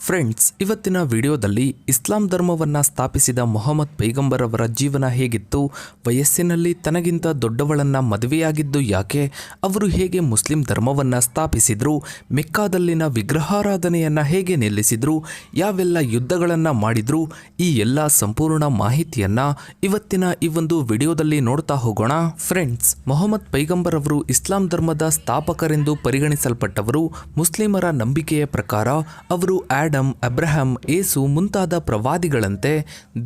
Friends ಇವತ್ತಿನ ವಿಡಿಯೋದಲ್ಲಿ ಇಸ್ಲಾಂ ಧರ್ಮವನ್ನು ಸ್ಥಾಪಿಸಿದ ಮೊಹಮ್ಮದ್ ಪೈಗಂಬರ್ ಅವರ ಜೀವನ ಹೇಗಿತ್ತು, ವಯಸ್ಸಿನಲ್ಲಿ ತನಗಿಂತ ದೊಡ್ಡವಳನ್ನು ಮದುವೆಯಾಗಿದ್ದು ಯಾಕೆ, ಅವರು ಹೇಗೆ ಮುಸ್ಲಿಂ ಧರ್ಮವನ್ನು ಸ್ಥಾಪಿಸಿದ್ರು, ಮೆಕ್ಕಾದಲ್ಲಿನ ವಿಗ್ರಹಾರಾಧನೆಯನ್ನು ಹೇಗೆ ನಿಲ್ಲಿಸಿದ್ರು, ಯಾವೆಲ್ಲ ಯುದ್ಧಗಳನ್ನು ಮಾಡಿದ್ರು, ಈ ಎಲ್ಲ ಸಂಪೂರ್ಣ ಮಾಹಿತಿಯನ್ನು ಇವತ್ತಿನ ಈ ಒಂದು ವಿಡಿಯೋದಲ್ಲಿ ನೋಡ್ತಾ ಹೋಗೋಣ. ಫ್ರೆಂಡ್ಸ್ ಮೊಹಮ್ಮದ್ ಪೈಗಂಬರ್ ಅವರು ಇಸ್ಲಾಂ ಧರ್ಮದ ಸ್ಥಾಪಕರೆಂದು ಪರಿಗಣಿಸಲ್ಪಟ್ಟವರು ಮುಸ್ಲಿಮರ ನಂಬಿಕೆಯ ಪ್ರಕಾರ ಅವರು ಆಡಮ್ ಅಬ್ರಹಂ, ಏಸು ಮುಂತಾದ ಪ್ರವಾದಿಗಳಂತೆ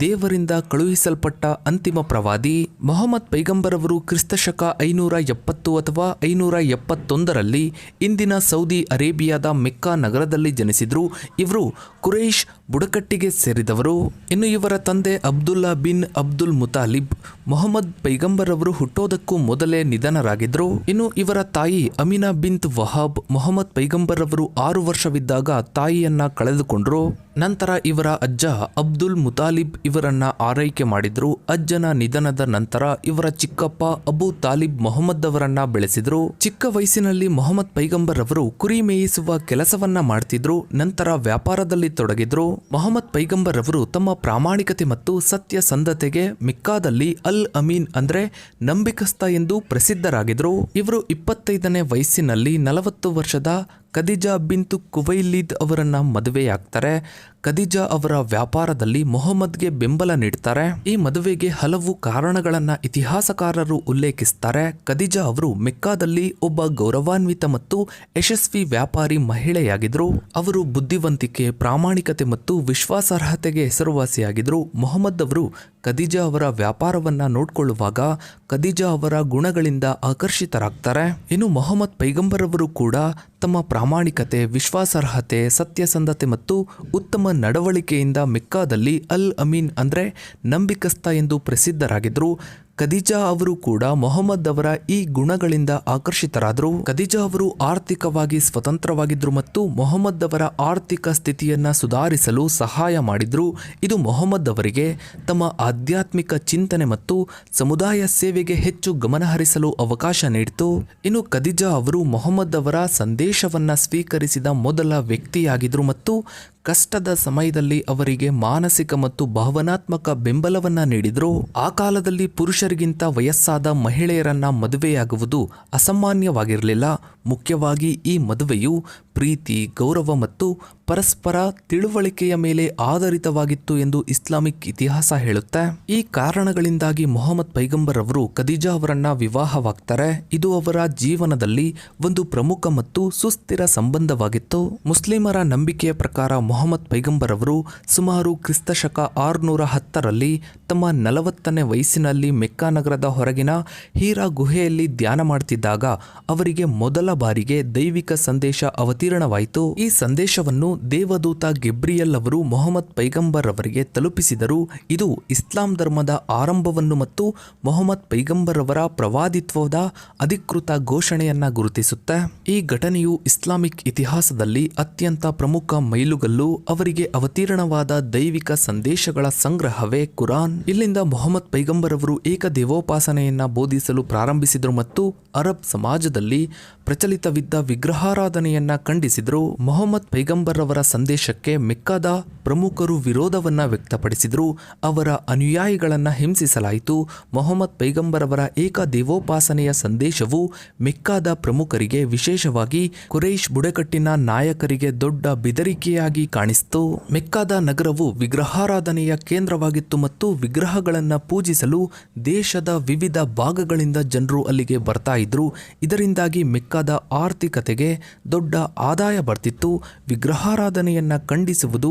ದೇವರಿಂದ ಕಳುಹಿಸಲ್ಪಟ್ಟ ಅಂತಿಮ ಪ್ರವಾದಿ ಮೊಹಮ್ಮದ್ ಪೈಗಂಬರ್ ಅವರು ಕ್ರಿಸ್ತಶಕ ಐನೂರ ಎಪ್ಪತ್ತು ಅಥವಾ ಐನೂರ ಎಪ್ಪತ್ತೊಂದರಲ್ಲಿ ಇಂದಿನ ಸೌದಿ ಅರೇಬಿಯಾದ ಮೆಕ್ಕಾ ನಗರದಲ್ಲಿ ಜನಿಸಿದ್ರು. ಇವರು ಕುರೈಶ್ ಬುಡಕಟ್ಟಿಗೆ ಸೇರಿದವರು. ಇನ್ನು ಇವರ ತಂದೆ Abdullah bin Abdul Muttalib, Mohammed ಪೈಗಂಬರ್ ಅವರು ಹುಟ್ಟೋದಕ್ಕೂ ಮೊದಲೇ ನಿಧನರಾಗಿದ್ದರು. ಇನ್ನು ಇವರ ತಾಯಿ ಅಮಿನಾ ಬಿಂತ್ ವಹಾಬ್, ಮೊಹಮ್ಮದ್ ಪೈಗಂಬರ್ ಅವರು ಆರು ವರ್ಷವಿದ್ದಾಗ ತಾಯಿಯನ್ನ ಕಳೆದುಕೊಂಡ್ರು. ನಂತರ ಇವರ ಅಜ್ಜ ಅಬ್ದುಲ್ ಮುತಾಲಿಬ್ ಇವರನ್ನ ಆರೈಕೆ ಮಾಡಿದ್ರು. ಅಜ್ಜನ ನಿಧನದ ನಂತರ ಇವರ ಚಿಕ್ಕಪ್ಪ ಅಬು ತಾಲಿಬ್ ಮೊಹಮ್ಮದ್ ಅವರನ್ನ ಬೆಳೆಸಿದ್ರು. ಚಿಕ್ಕ ವಯಸ್ಸಿನಲ್ಲಿ ಮೊಹಮ್ಮದ್ ಪೈಗಂಬರ್ ಅವರು ಕುರಿ ಮೇಯಿಸುವ ಕೆಲಸವನ್ನ ಮಾಡ್ತಿದ್ರು. ನಂತರ ವ್ಯಾಪಾರದಲ್ಲಿ ತೊಡಗಿದ್ರು. ಮೊಹಮ್ಮದ್ ಪೈಗಂಬರ್ ಅವರು ತಮ್ಮ ಪ್ರಾಮಾಣಿಕತೆ ಮತ್ತು ಸತ್ಯಸಂಧತೆಗೆ ಮಿಕ್ಕಾದಲ್ಲಿ ಅಲ್ ಅಮೀನ್ ಅಂದ್ರೆ ನಂಬಿಕಸ್ತ ಎಂದು ಪ್ರಸಿದ್ಧರಾಗಿದ್ರು. ಇವರು ಇಪ್ಪತ್ತೈದನೇ ವಯಸ್ಸಿನಲ್ಲಿ ನಲವತ್ತು ವರ್ಷದ ಖದಿಜಾ ಬಿಂತು ಕುವೈಲೀದ್ ಅವರನ್ನ ಮದುವೆಯಾಗ್ತಾರೆ. ಖದಿಜಾ ಅವರ ವ್ಯಾಪಾರದಲ್ಲಿ ಮೊಹಮ್ಮದ್ಗೆ ಬೆಂಬಲ ನೀಡ್ತಾರೆ. ಈ ಮದುವೆಗೆ ಹಲವು ಕಾರಣಗಳನ್ನ ಇತಿಹಾಸಕಾರರು ಉಲ್ಲೇಖಿಸ್ತಾರೆ. ಖದಿಜಾ ಅವರು ಮೆಕ್ಕಾದಲ್ಲಿ ಒಬ್ಬ ಗೌರವಾನ್ವಿತ ಮತ್ತು ಯಶಸ್ವಿ ವ್ಯಾಪಾರಿ ಮಹಿಳೆಯಾಗಿದ್ರು ಅವರು ಬುದ್ಧಿವಂತಿಕೆ, ಪ್ರಾಮಾಣಿಕತೆ ಮತ್ತು ವಿಶ್ವಾಸಾರ್ಹತೆಗೆ ಹೆಸರುವಾಸಿಯಾಗಿದ್ರು ಮೊಹಮ್ಮದ್ ಅವರು ಖದಿಜಾ ಅವರ ವ್ಯಾಪಾರವನ್ನ ನೋಡಿಕೊಳ್ಳುವಾಗ ಖದೀಜ ಅವರ ಗುಣಗಳಿಂದ ಆಕರ್ಷಿತರಾಗ್ತಾರೆ. ಇನ್ನು ಮೊಹಮ್ಮದ್ ಪೈಗಂಬರ್ ಅವರು ಕೂಡ ತಮ್ಮ ಪ್ರಾಮಾಣಿಕತೆ, ವಿಶ್ವಾಸಾರ್ಹತೆ, ಸತ್ಯಸಂಧತೆ ಮತ್ತು ಉತ್ತಮ ನಡವಳಿಕೆಯಿಂದ ಮೆಕ್ಕಾದಲ್ಲಿ ಅಲ್ ಅಮೀನ್ ಅಂದರೆ ನಂಬಿಕಸ್ತ ಎಂದು ಪ್ರಸಿದ್ಧರಾಗಿದ್ರು ಖದೀಜಾ ಅವರು ಕೂಡ ಮೊಹಮ್ಮದ್ ಅವರ ಈ ಗುಣಗಳಿಂದ ಆಕರ್ಷಿತರಾದರು. ಖದೀಜಾ ಅವರು ಆರ್ಥಿಕವಾಗಿ ಸ್ವತಂತ್ರವಾಗಿದ್ದರು ಮತ್ತು ಮೊಹಮ್ಮದ್ ಅವರ ಆರ್ಥಿಕ ಸ್ಥಿತಿಯನ್ನು ಸುಧಾರಿಸಲು ಸಹಾಯ ಮಾಡಿದ್ರು. ಇದು ಮೊಹಮ್ಮದ್ ಅವರಿಗೆ ತಮ್ಮ ಆಧ್ಯಾತ್ಮಿಕ ಚಿಂತನೆ ಮತ್ತು ಸಮುದಾಯ ಸೇವೆಗೆ ಹೆಚ್ಚು ಗಮನಹರಿಸಲು ಅವಕಾಶ ನೀಡಿತು. ಇನ್ನು ಖದೀಜಾ ಅವರು ಮೊಹಮ್ಮದ್ ಅವರ ಸಂದೇಶವನ್ನ ಸ್ವೀಕರಿಸಿದ ಮೊದಲ ವ್ಯಕ್ತಿಯಾಗಿದ್ದರು ಮತ್ತು ಕಷ್ಟದ ಸಮಯದಲ್ಲಿ ಅವರಿಗೆ ಮಾನಸಿಕ ಮತ್ತು ಭಾವನಾತ್ಮಕ ಬೆಂಬಲವನ್ನ ನೀಡಿದ್ರು, ಆ ಕಾಲದಲ್ಲಿ ಪುರುಷರಿಗಿಂತ ವಯಸ್ಸಾದ ಮಹಿಳೆಯರನ್ನ ಮದುವೆಯಾಗುವುದು ಅಸಾಮಾನ್ಯವಾಗಿರಲಿಲ್ಲ. ಮುಖ್ಯವಾಗಿ ಈ ಮದುವೆಯು ಪ್ರೀತಿ, ಗೌರವ ಮತ್ತು ಪರಸ್ಪರ ತಿಳುವಳಿಕೆಯ ಮೇಲೆ ಆಧಾರಿತವಾಗಿತ್ತು ಎಂದು ಇಸ್ಲಾಮಿಕ್ ಇತಿಹಾಸ ಹೇಳುತ್ತೆ. ಈ ಕಾರಣಗಳಿಂದಾಗಿ ಮೊಹಮ್ಮದ್ ಪೈಗಂಬರ್ ಅವರು ಖದೀಜಾ ಅವರನ್ನ ವಿವಾಹವಾಗ್ತಾರೆ. ಇದು ಅವರ ಜೀವನದಲ್ಲಿ ಒಂದು ಪ್ರಮುಖ ಮತ್ತು ಸುಸ್ಥಿರ ಸಂಬಂಧವಾಗಿತ್ತು. ಮುಸ್ಲಿಮರ ನಂಬಿಕೆಯ ಪ್ರಕಾರ ಮೊಹಮ್ಮದ್ ಪೈಗಂಬರ್ ಅವರು ಸುಮಾರು ಕ್ರಿಸ್ತಶಕ ಆರುನೂರ ಹತ್ತರಲ್ಲಿ ತಮ್ಮ ನಲವತ್ತನೇ ವಯಸ್ಸಿನಲ್ಲಿ ಮೆಕ್ಕಾ ನಗರದ ಹೊರಗಿನ ಹೀರಾ ಗುಹೆಯಲ್ಲಿ ಧ್ಯಾನ ಮಾಡ್ತಿದ್ದಾಗ ಅವರಿಗೆ ಮೊದಲ ಬಾರಿಗೆ ದೈವಿಕ ಸಂದೇಶ ಅವತೀರ್ಣವಾಯಿತು ಈ ಸಂದೇಶವನ್ನು ದೇವದೂತ ಗೆಬ್ರಿಯಲ್ ಅವರು ಮೊಹಮ್ಮದ್ ಪೈಗಂಬರ್ ಅವರಿಗೆ ತಲುಪಿಸಿದರು. ಇದು ಇಸ್ಲಾಂ ಧರ್ಮದ ಆರಂಭವನ್ನು ಮತ್ತು ಮೊಹಮ್ಮದ್ ಪೈಗಂಬರ್ ಅವರ ಪ್ರವಾದಿತ್ವದ ಅಧಿಕೃತ ಘೋಷಣೆಯನ್ನ ಗುರುತಿಸುತ್ತೆ. ಈ ಘಟನೆಯು ಇಸ್ಲಾಮಿಕ್ ಇತಿಹಾಸದಲ್ಲಿ ಅತ್ಯಂತ ಪ್ರಮುಖ ಮೈಲುಗಲ್ಲು. ಅವರಿಗೆ ಅವತೀರ್ಣವಾದ ದೈವಿಕ ಸಂದೇಶಗಳ ಸಂಗ್ರಹವೇ ಕುರಾನ್. ಇಲ್ಲಿಂದ ಮೊಹಮ್ಮದ್ ಪೈಗಂಬರ್ ಅವರು ಏಕದೇವೋಪಾಸನೆಯನ್ನ ಬೋಧಿಸಲು ಪ್ರಾರಂಭಿಸಿದರು ಮತ್ತು ಅರಬ್ ಸಮಾಜದಲ್ಲಿ ಪ್ರಚಲಿತವಿದ್ದ ವಿಗ್ರಹಾರಾಧನೆಯನ್ನ ಖಂಡಿಸಿದರು. ಮೊಹಮ್ಮದ್ ಪೈಗಂಬರ್ ಅವರ ಸಂದೇಶಕ್ಕೆ ಮೆಕ್ಕಾದ ಪ್ರಮುಖರು ವಿರೋಧವನ್ನ ವ್ಯಕ್ತಪಡಿಸಿದರು. ಅವರ ಅನುಯಾಯಿಗಳನ್ನು ಹಿಂಸಿಸಲಾಯಿತು. ಮೊಹಮ್ಮದ್ ಪೈಗಂಬರ್ ಅವರ ಏಕ ದೇವೋಪಾಸನೆಯ ಸಂದೇಶವು ಮೆಕ್ಕಾದ ಪ್ರಮುಖರಿಗೆ ವಿಶೇಷವಾಗಿ ಕುರೈಶ್ ಬುಡಕಟ್ಟಿನ ನಾಯಕರಿಗೆ ದೊಡ್ಡ ಬೆದರಿಕೆಯಾಗಿ ಕಾಣಿಸಿತು. ಮೆಕ್ಕಾದ ನಗರವು ವಿಗ್ರಹಾರಾಧನೆಯ ಕೇಂದ್ರವಾಗಿತ್ತು ಮತ್ತು ವಿಗ್ರಹಗಳನ್ನು ಪೂಜಿಸಲು ದೇಶದ ವಿವಿಧ ಭಾಗಗಳಿಂದ ಜನರು ಅಲ್ಲಿಗೆ ಬರ್ತಾ ಇದ್ರು. ಇದರಿಂದಾಗಿ ಮೆಕ್ಕಾದ ಆರ್ಥಿಕತೆಗೆ ದೊಡ್ಡ ಆದಾಯ ಬರ್ತಿತ್ತು ವಿಗ್ರಹಾರಾಧನೆಯನ್ನು ಖಂಡಿಸುವುದು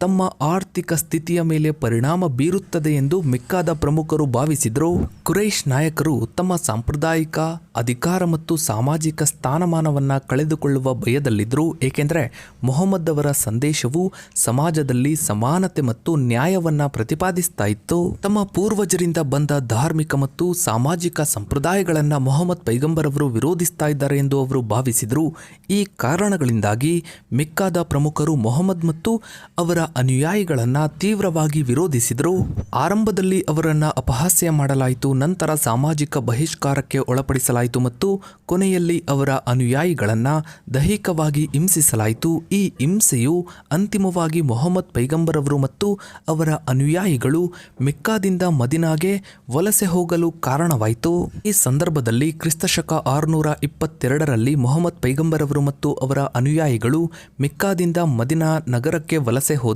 ತಮ್ಮ ಆರ್ಥಿಕ ಸ್ಥಿತಿಯ ಮೇಲೆ ಪರಿಣಾಮ ಬೀರುತ್ತದೆ ಎಂದು ಮಿಕ್ಕಾದ ಪ್ರಮುಖರು ಭಾವಿಸಿದರು. ಕುರೈಶ್ ನಾಯಕರು ತಮ್ಮ ಸಾಂಪ್ರದಾಯಿಕ, ಅಧಿಕಾರ ಮತ್ತು ಸಾಮಾಜಿಕ ಸ್ಥಾನಮಾನವನ್ನು ಕಳೆದುಕೊಳ್ಳುವ ಭಯದಲ್ಲಿದ್ದರು ಏಕೆಂದರೆ ಮೊಹಮ್ಮದ್ ಅವರ ಸಂದೇಶವು ಸಮಾಜದಲ್ಲಿ ಸಮಾನತೆ ಮತ್ತು ನ್ಯಾಯವನ್ನು ಪ್ರತಿಪಾದಿಸ್ತಾ ಇತ್ತು. ತಮ್ಮ ಪೂರ್ವಜರಿಂದ ಬಂದ ಧಾರ್ಮಿಕ ಮತ್ತು ಸಾಮಾಜಿಕ ಸಂಪ್ರದಾಯಗಳನ್ನು ಮೊಹಮ್ಮದ್ ಪೈಗಂಬರ್ ಅವರು ವಿರೋಧಿಸ್ತಾ ಇದ್ದಾರೆ ಎಂದು ಅವರು ಭಾವಿಸಿದರು. ಈ ಕಾರಣಗಳಿಂದಾಗಿ ಮಿಕ್ಕಾದ ಪ್ರಮುಖರು ಮೊಹಮ್ಮದ್ ಮತ್ತು ಅವರ ಅನುಯಾಯಿಗಳನ್ನ ತೀವ್ರವಾಗಿ ವಿರೋಧಿಸಿದರು ಆರಂಭದಲ್ಲಿ ಅವರನ್ನು ಅಪಹಾಸ್ಯ ಮಾಡಲಾಯಿತು, ನಂತರ ಸಾಮಾಜಿಕ ಬಹಿಷ್ಕಾರಕ್ಕೆ ಒಳಪಡಿಸಲಾಯಿತು ಮತ್ತು ಕೊನೆಯಲ್ಲಿ ಅವರ ಅನುಯಾಯಿಗಳನ್ನ ದೈಹಿಕವಾಗಿ ಹಿಂಸಿಸಲಾಯಿತು. ಈ ಹಿಂಸೆಯು ಅಂತಿಮವಾಗಿ ಮೊಹಮ್ಮದ್ ಪೈಗಂಬರವರು ಮತ್ತು ಅವರ ಅನುಯಾಯಿಗಳು ಮೆಕ್ಕಾದಿಂದ ಮದಿನಾಗೆ ವಲಸೆ ಹೋಗಲು ಕಾರಣವಾಯಿತು. ಈ ಸಂದರ್ಭದಲ್ಲಿ ಕ್ರಿಸ್ತಶಕ ಆರುನೂರ ಇಪ್ಪತ್ತೆರಡರಲ್ಲಿ ಮೊಹಮ್ಮದ್ ಪೈಗಂಬರವರು ಮತ್ತು ಅವರ ಅನುಯಾಯಿಗಳು ಮೆಕ್ಕಾದಿಂದ ಮದಿನಾ ನಗರಕ್ಕೆ ವಲಸೆ ಹೋದ್ರು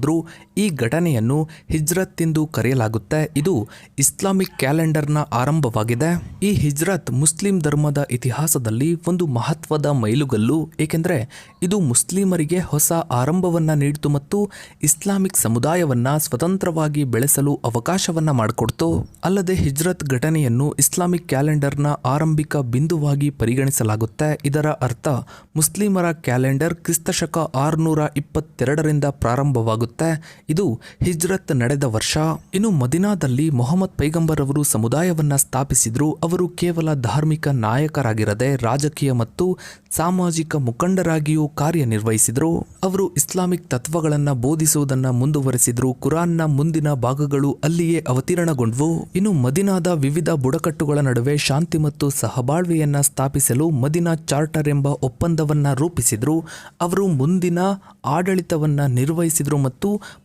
ಈ ಘಟನೆಯನ್ನು ಹಿಜ್ರತ್ ಎಂದು ಕರೆಯಲಾಗುತ್ತೆ. ಇದು ಇಸ್ಲಾಮಿಕ್ ಕ್ಯಾಲೆಂಡರ್ನ ಆರಂಭವಾಗಿದೆ. ಈ ಹಿಜ್ರತ್ ಮುಸ್ಲಿಂ ಧರ್ಮದ ಇತಿಹಾಸದಲ್ಲಿ ಒಂದು ಮಹತ್ವದ ಮೈಲುಗಲ್ಲು, ಏಕೆಂದರೆ ಇದು ಮುಸ್ಲಿಮರಿಗೆ ಹೊಸ ಆರಂಭವನ್ನು ನೀಡಿತು ಮತ್ತು ಇಸ್ಲಾಮಿಕ್ ಸಮುದಾಯವನ್ನು ಸ್ವತಂತ್ರವಾಗಿ ಬೆಳೆಸಲು ಅವಕಾಶವನ್ನು ಮಾಡಿಕೊಡ್ತು. ಅಲ್ಲದೆ ಹಿಜ್ರತ್ ಘಟನೆಯನ್ನು ಇಸ್ಲಾಮಿಕ್ ಕ್ಯಾಲೆಂಡರ್ನ ಆರಂಭಿಕ ಬಿಂದುವಾಗಿ ಪರಿಗಣಿಸಲಾಗುತ್ತೆ. ಇದರ ಅರ್ಥ ಮುಸ್ಲಿಮರ ಕ್ಯಾಲೆಂಡರ್ ಕ್ರಿಸ್ತಶಕ ಆರುನೂರ ಇಪ್ಪತ್ತೆರಡರಿಂದ ಪ್ರಾರಂಭವಾಗುತ್ತೆ ಇದು ಹಿಜ್ರತ್ ನಡೆದ ವರ್ಷ. ಇನ್ನು ಮದಿನಾದಲ್ಲಿ ಮೊಹಮ್ಮದ್ ಪೈಗಂಬರ್ ಅವರು ಸಮುದಾಯವನ್ನ ಸ್ಥಾಪಿಸಿದ್ರು. ಅವರು ಕೇವಲ ಧಾರ್ಮಿಕ ನಾಯಕರಾಗಿರದೆ ರಾಜಕೀಯ ಮತ್ತು ಸಾಮಾಜಿಕ ಮುಖಂಡರಾಗಿಯೂ ಕಾರ್ಯನಿರ್ವಹಿಸಿದ್ರು. ಅವರು ಇಸ್ಲಾಮಿಕ್ ತತ್ವಗಳನ್ನ ಬೋಧಿಸುವುದನ್ನ ಮುಂದುವರೆಸಿದ್ರು. ಕುರಾನ್ನ ಮುಂದಿನ ಭಾಗಗಳು ಅಲ್ಲಿಯೇ ಅವತೀರ್ಣಗೊಂಡ್ವು. ಇನ್ನು ಮದಿನಾದ ವಿವಿಧ ಬುಡಕಟ್ಟುಗಳ ನಡುವೆ ಶಾಂತಿ ಮತ್ತು ಸಹಬಾಳ್ವೆಯನ್ನ ಸ್ಥಾಪಿಸಲು ಮದಿನಾ ಚಾರ್ಟರ್ ಎಂಬ ಒಪ್ಪಂದವನ್ನ ರೂಪಿಸಿದ್ರು. ಅವರು ಮುಂದಿನ ಆಡಳಿತವನ್ನ ನಿರ್ವಹಿಸಿದ್ರು ಮತ್ತು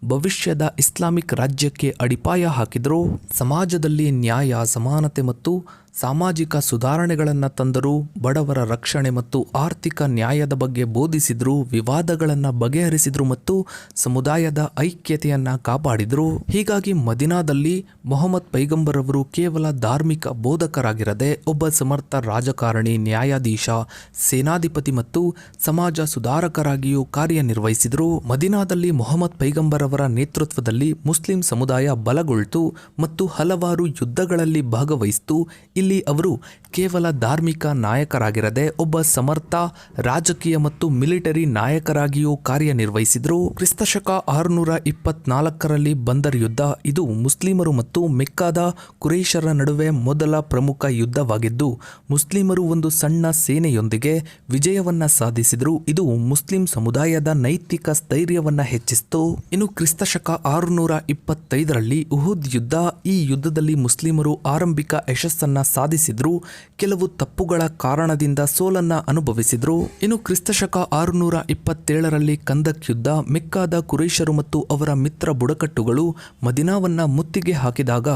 ಭವಿಷ್ಯದ ಇಸ್ಲಾಮಿಕ್ ರಾಜ್ಯಕ್ಕೆ ಅಡಿಪಾಯ ಹಾಕಿದರು ಸಮಾಜದಲ್ಲಿ ನ್ಯಾಯ ಸಮಾನತೆ ಮತ್ತು ಸಾಮಾಜಿಕ ಸುಧಾರಣೆಗಳನ್ನು ತಂದರು ಬಡವರ ರಕ್ಷಣೆ ಮತ್ತು ಆರ್ಥಿಕ ನ್ಯಾಯದ ಬಗ್ಗೆ ಬೋಧಿಸಿದ್ರು, ವಿವಾದಗಳನ್ನು ಬಗೆಹರಿಸಿದ್ರು ಮತ್ತು ಸಮುದಾಯದ ಐಕ್ಯತೆಯನ್ನು ಕಾಪಾಡಿದ್ರು, ಹೀಗಾಗಿ ಮದಿನಾದಲ್ಲಿ ಮೊಹಮ್ಮದ್ ಪೈಗಂಬರ್ ಅವರು ಕೇವಲ ಧಾರ್ಮಿಕ ಬೋಧಕರಾಗಿರದೆ ಒಬ್ಬ ಸಮರ್ಥ ರಾಜಕಾರಣಿ, ನ್ಯಾಯಾಧೀಶ, ಸೇನಾಧಿಪತಿ ಮತ್ತು ಸಮಾಜ ಸುಧಾರಕರಾಗಿಯೂ ಕಾರ್ಯನಿರ್ವಹಿಸಿದರು, ಮದಿನಾದಲ್ಲಿ ಮೊಹಮ್ಮದ್ ಪೈಗಂಬರವರ ನೇತೃತ್ವದಲ್ಲಿ ಮುಸ್ಲಿಂ ಸಮುದಾಯ ಬಲಗೊಳ್ತು ಮತ್ತು ಹಲವಾರು ಯುದ್ಧಗಳಲ್ಲಿ ಭಾಗವಹಿಸಿತು. ಇಲ್ಲಿ ಅವರು ಕೇವಲ ಧಾರ್ಮಿಕ ನಾಯಕರಾಗಿರದೆ ಒಬ್ಬ ಸಮರ್ಥ, ರಾಜಕೀಯ ಮತ್ತು ಮಿಲಿಟರಿ ನಾಯಕರಾಗಿಯೂ ಕಾರ್ಯನಿರ್ವಹಿಸಿದರು. ಕ್ರಿಸ್ತಶಕ ಆರುನೂರ ಇಪ್ಪತ್ನಾಲ್ಕರಲ್ಲಿ ಬಂದರ್ ಯುದ್ಧ ಇದು ಮುಸ್ಲಿಮರು ಮತ್ತು ಮೆಕ್ಕಾದ ಕುರೇಶರ ನಡುವೆ ಮೊದಲ ಪ್ರಮುಖ ಯುದ್ಧವಾಗಿದ್ದು, ಮುಸ್ಲಿಮರು ಒಂದು ಸಣ್ಣ ಸೇನೆಯೊಂದಿಗೆ ವಿಜಯವನ್ನ ಸಾಧಿಸಿದರು. ಇದು ಮುಸ್ಲಿಂ ಸಮುದಾಯದ ನೈತಿಕ ಸ್ಥೈರ್ಯವನ್ನ ಹೆಚ್ಚಿಸಿತು. ಇನ್ನು ಕ್ರಿಸ್ತಶಕ ಆರುನೂರ ಇಪ್ಪತ್ತೈದರಲ್ಲಿ ಉಹುದ್ ಯುದ್ಧ ಈ ಯುದ್ಧದಲ್ಲಿ ಮುಸ್ಲಿಮರು ಆರಂಭಿಕ ಯಶಸ್ಸನ್ನ ಸಾಧಿಸಿದ್ರು. ಕೆಲವು ತಪ್ಪುಗಳ ಕಾರಣದಿಂದ ಸೋಲನ್ನ ಅನುಭವಿಸಿದ್ರು. ಇನ್ನು ಕ್ರಿಸ್ತಶಕ ಆರುನೂರ ಇಪ್ಪತ್ತೇಳರಲ್ಲಿ ಕಂದಕ್ ಯುದ್ಧ ಮೆಕ್ಕಾದ ಕುರೇಶರು ಮತ್ತು ಅವರ ಮಿತ್ರ ಬುಡಕಟ್ಟುಗಳು ಮದಿನಾವನ್ನ ಮುತ್ತಿಗೆ ಹಾಕಿದಾಗ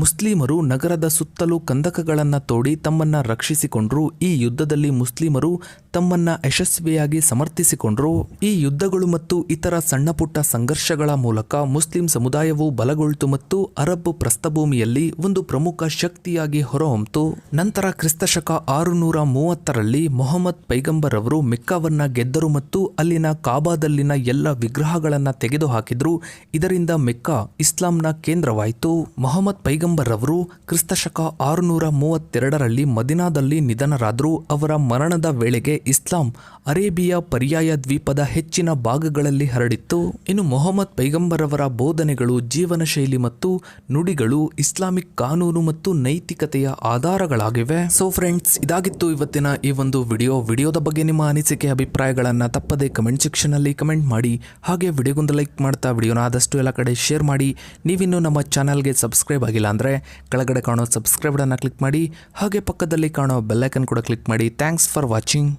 ಮುಸ್ಲಿಮರು ನಗರದ ಸುತ್ತಲೂ ಕಂದಕಗಳನ್ನು ತೋಡಿ ತಮ್ಮನ್ನ ರಕ್ಷಿಸಿಕೊಂಡ್ರು. ಈ ಯುದ್ಧದಲ್ಲಿ ಮುಸ್ಲಿಮರು ತಮ್ಮನ್ನ ಯಶಸ್ವಿಯಾಗಿ ಸಮರ್ಥಿಸಿಕೊಂಡ್ರು. ಈ ಯುದ್ಧಗಳು ಮತ್ತು ಇತರ ಸಣ್ಣಪುಟ್ಟ ಸಂಘರ್ಷಗಳ ಮೂಲಕ ಮುಸ್ಲಿಂ ಸಮುದಾಯವು ಬಲಗೊಳ್ತು ಮತ್ತು ಅರಬ್ ಪ್ರಸ್ಥಭೂಮಿಯಲ್ಲಿ ಒಂದು ಪ್ರಮುಖ ಶಕ್ತಿಯಾಗಿ ಹೊರಹೊಮ್ಮಿತು ನಂತರ ಕ್ರಿಸ್ತಶಕ ಆರುನೂರ ಮೂವತ್ತರಲ್ಲಿ ಮೊಹಮ್ಮದ್ ಪೈಗಂಬರ್ ಅವರು ಮೆಕ್ಕಾವನ್ನ ಗೆದ್ದರು ಮತ್ತು ಅಲ್ಲಿನ ಕಾಬಾದಲ್ಲಿನ ಎಲ್ಲ ವಿಗ್ರಹಗಳನ್ನು ತೆಗೆದುಹಾಕಿದ್ರು. ಇದರಿಂದ ಮೆಕ್ಕಾ ಇಸ್ಲಾಂನ ಕೇಂದ್ರವಾಯಿತು. ಮೊಹಮ್ಮದ್ ಪೈಗಂಬರ್ ಅವರು ಕ್ರಿಸ್ತಶಕ ಆರುನೂರ ಮೂವತ್ತೆರಡರಲ್ಲಿ ಮದಿನಾದಲ್ಲಿ ನಿಧನರಾದರೂ ಅವರ ಮರಣದ ವೇಳೆಗೆ ಇಸ್ಲಾಂ ಅರೇಬಿಯಾ ಪರ್ಯಾಯ ದ್ವೀಪದ ಹೆಚ್ಚಿನ ಭಾಗಗಳಲ್ಲಿ ಹರಡಿತ್ತು. ಇನ್ನು ಮೊಹಮ್ಮದ್ ಪೈಗಂಬರವರ ಬೋಧನೆಗಳು ಜೀವನ ಶೈಲಿ ಮತ್ತು ನುಡಿಗಳು ಇಸ್ಲಾಮಿಕ್ ಕಾನೂನು ಮತ್ತು ನೈತಿಕತೆಯ ಆಧಾರಗಳಾಗಿವೆ. ಸೊ ಫ್ರೆಂಡ್ಸ್ ಇದಾಗಿತ್ತು ಇವತ್ತಿನ ಈ ಒಂದು ವಿಡಿಯೋ. ವಿಡಿಯೋದ ಬಗ್ಗೆ ನಿಮ್ಮ ಅನಿಸಿಕೆ, ಅಭಿಪ್ರಾಯಗಳನ್ನು ತಪ್ಪದೆ ಕಮೆಂಟ್ ಸೆಕ್ಷನ್ ಅಲ್ಲಿ ಕಮೆಂಟ್ ಮಾಡಿ. ಹಾಗೆ ವಿಡಿಯೋಗೊಂದು ಲೈಕ್ ಮಾಡ್ತಾ ವಿಡಿಯೋನ ಆದಷ್ಟು ಎಲ್ಲ ಕಡೆ ಶೇರ್ ಮಾಡಿ. ನೀವಿನ್ನೂ ನಮ್ಮ ಚಾನಲ್ಗೆ ಸಬ್ಸ್ಕ್ರೈಬ್ ಆಗಿಲ್ಲ ಅಂದರೆ ಕೆಳಗಡೆ ಕಾಣೋ ಸಬ್ಸ್ಕ್ರೈಬ್ ಅನ್ನ ಕ್ಲಿಕ್ ಮಾಡಿ. ಹಾಗೆ ಪಕ್ಕದಲ್ಲಿ ಕಾಣೋ ಬೆಲ್ಲೈಕನ್ ಕೂಡ ಕ್ಲಿಕ್ ಮಾಡಿ. Thanks for watching